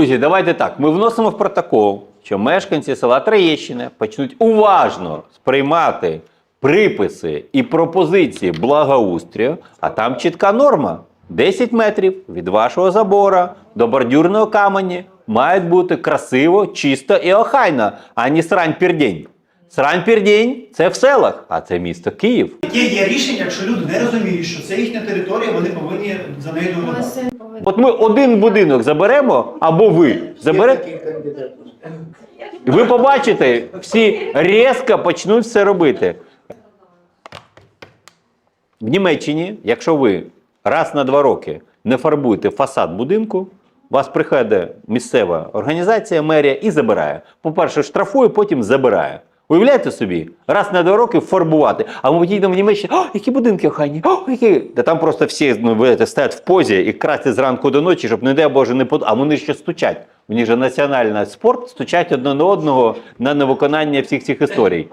Друзі, давайте так. Ми вносимо в протокол, що мешканці села Троєщина почнуть уважно сприймати приписи і пропозиції благоустрою, а там чітка норма. 10 метрів від вашого забора до бордюрного камені мають бути красиво, чисто і охайно, а не срань пірдень. Срань пірдень це в селах, а це місто Київ. Є, є рішення, якщо люди не розуміють, що це їхня територія, вони повинні за нею доглядати. От ми один будинок заберемо, або ви заберете. Ви побачите, всі різко почнуть все робити. В Німеччині, якщо ви раз на два роки не фарбуєте фасад будинку, вас приходить місцева організація, мерія і забирає. По-перше, штрафує, потім забирає. Уявляєте собі, раз на два роки фарбувати. А ми їдемо в Німеччину, о, які будинки охайні, о, які. Та там просто всі ну, видите, стоять в позі і красять зранку до ночі, щоб, не дай Боже, не под... А вони ще стучать. Них же національний спорт, стучать одне на одного на невиконання всіх цих історій.